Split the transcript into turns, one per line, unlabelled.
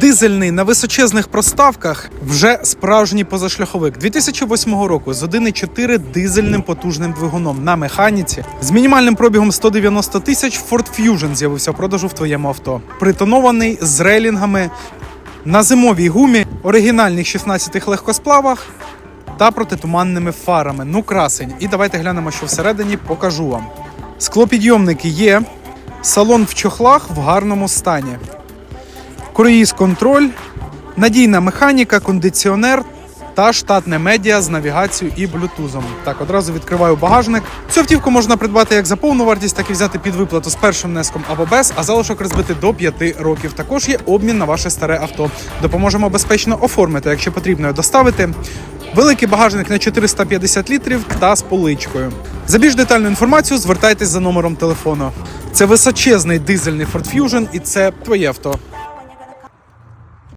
Дизельний на височезних проставках вже справжній позашляховик 2008 року з 1,4 дизельним потужним двигуном на механіці з мінімальним пробігом 190 тисяч Ford Fusion з'явився в продажу в твоєму авто. Притонований з рейлінгами на зимовій гумі, оригінальних 16 легкосплавах та протитуманними фарами. Ну, красень. І давайте глянемо, що всередині покажу вам. Склопідйомники є, салон в чохлах в гарному стані. Круїз контроль, надійна механіка, кондиціонер та штатне медіа з навігацією і блютузом. Так, одразу відкриваю багажник. Цю автівку можна придбати як за повну вартість, так і взяти під виплату з першим внеском або без, а залишок розбити до 5 років. Також є обмін на ваше старе авто. Допоможемо безпечно оформити, якщо потрібно доставити. Великий багажник на 450 літрів та з поличкою. За більш детальну інформацію звертайтесь за номером телефону. Це височезний дизельний Ford Fusion і це твоє авто.